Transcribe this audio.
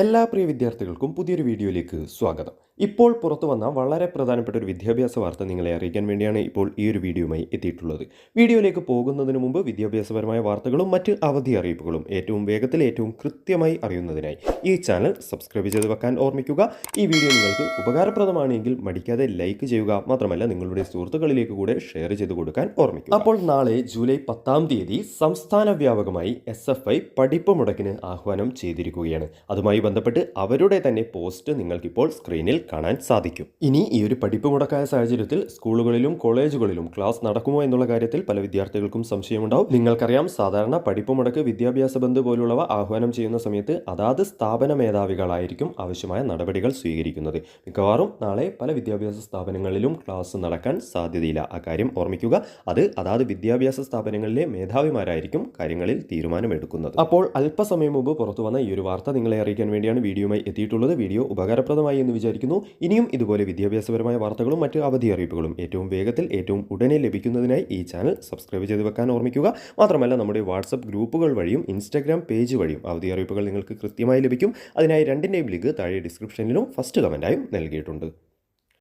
എല്ലാ പ്രിയ വിദ്യാർത്ഥികൾക്കും പുതിയൊരു വീഡിയോയിലേക്ക് സ്വാഗതം. ഇപ്പോൾ പുറത്തു വന്ന വളരെ പ്രധാനപ്പെട്ട ഒരു വിദ്യാഭ്യാസ വാർത്ത നിങ്ങളെ അറിയിക്കാൻ വേണ്ടിയാണ് ഇപ്പോൾ ഈ ഒരു വീഡിയോയുമായി എത്തിയിട്ടുള്ളത്. വീഡിയോയിലേക്ക് പോകുന്നതിന് മുമ്പ് വിദ്യാഭ്യാസപരമായ വാർത്തകളും മറ്റ് അവധി അറിയിപ്പുകളും ഏറ്റവും വേഗത്തിൽ ഏറ്റവും കൃത്യമായി അറിയുന്നതിനായി ഈ ചാനൽ സബ്സ്ക്രൈബ് ചെയ്ത് വെക്കാൻ ഓർമ്മിക്കുക. ഈ വീഡിയോ നിങ്ങൾക്ക് ഉപകാരപ്രദമാണെങ്കിൽ മടിക്കാതെ ലൈക്ക് ചെയ്യുക. മാത്രമല്ല നിങ്ങളുടെ സുഹൃത്തുക്കളിലേക്ക് കൂടെ ഷെയർ ചെയ്ത് കൊടുക്കാൻ ഓർമ്മിക്കുക. അപ്പോൾ നാളെ ജൂലൈ പത്താം തീയതി സംസ്ഥാന വ്യാപകമായി എസ് എഫ് ഐ പഠിപ്പ് മുടക്കിന് ആഹ്വാനം ചെയ്തിരിക്കുകയാണ്. അതുമായി ബന്ധപ്പെട്ട് അവരുടെ തന്നെ പോസ്റ്റ് നിങ്ങൾക്കിപ്പോൾ സ്ക്രീനിൽ കാണാൻ സാധിക്കും. ഇനി ഈ ഒരു പഠിപ്പ് മുടക്കായ സാഹചര്യത്തിൽ സ്കൂളുകളിലും കോളേജുകളിലും ക്ലാസ് നടക്കുമോ എന്നുള്ള കാര്യത്തിൽ പല വിദ്യാർത്ഥികൾക്കും സംശയമുണ്ടാവും. നിങ്ങൾക്കറിയാം സാധാരണ പഠിപ്പ് മുടക്ക് വിദ്യാഭ്യാസ ബന്ധ് പോലുള്ളവ ആഹ്വാനം ചെയ്യുന്ന സമയത്ത് അതാത് സ്ഥാപന മേധാവികളായിരിക്കും ആവശ്യമായ നടപടികൾ സ്വീകരിക്കുന്നത്. മിക്കവാറും നാളെ പല വിദ്യാഭ്യാസ സ്ഥാപനങ്ങളിലും ക്ലാസ് നടക്കാൻ സാധ്യതയില്ല. ആ കാര്യം ഓർമ്മിക്കുക അത് അതാത് വിദ്യാഭ്യാസ സ്ഥാപനങ്ങളിലെ മേധാവിമാരായിരിക്കും കാര്യങ്ങളിൽ തീരുമാനമെടുക്കുന്നത്. അപ്പോൾ അല്പസമയം മുമ്പ് പുറത്തു വന്ന ഈ ഒരു വാർത്ത നിങ്ങളെ അറിയിക്കാൻ വേണ്ടിയാണ് വീഡിയോയുമായി എത്തിയിട്ടുള്ളത്. വീഡിയോ ഉപകാരപ്രദമായി എന്ന് വിചാരിക്കുന്നു. ഇനിയും ഇതുപോലെ വിദ്യാഭ്യാസപരമായ വാർത്തകളും മറ്റ് അവധി അറിയിപ്പുകളും ഏറ്റവും വേഗത്തിൽ ഏറ്റവും ഉടനെ ലഭിക്കുന്നതിനായി ഈ ചാനൽ സബ്സ്ക്രൈബ് ചെയ്ത് വെക്കാൻ ഓർമ്മിക്കുക. മാത്രമല്ല നമ്മുടെ വാട്സപ്പ് ഗ്രൂപ്പുകൾ വഴിയും ഇൻസ്റ്റാഗ്രാം പേജ് വഴിയും അവധി അറിയിപ്പുകൾ നിങ്ങൾക്ക് കൃത്യമായി ലഭിക്കും. അതിനായി രണ്ടിന്റെയും ലിങ്ക് താഴെ ഡിസ്ക്രിപ്ഷനിലും ഫസ്റ്റ് കമന്റായും നൽകിയിട്ടുണ്ട്.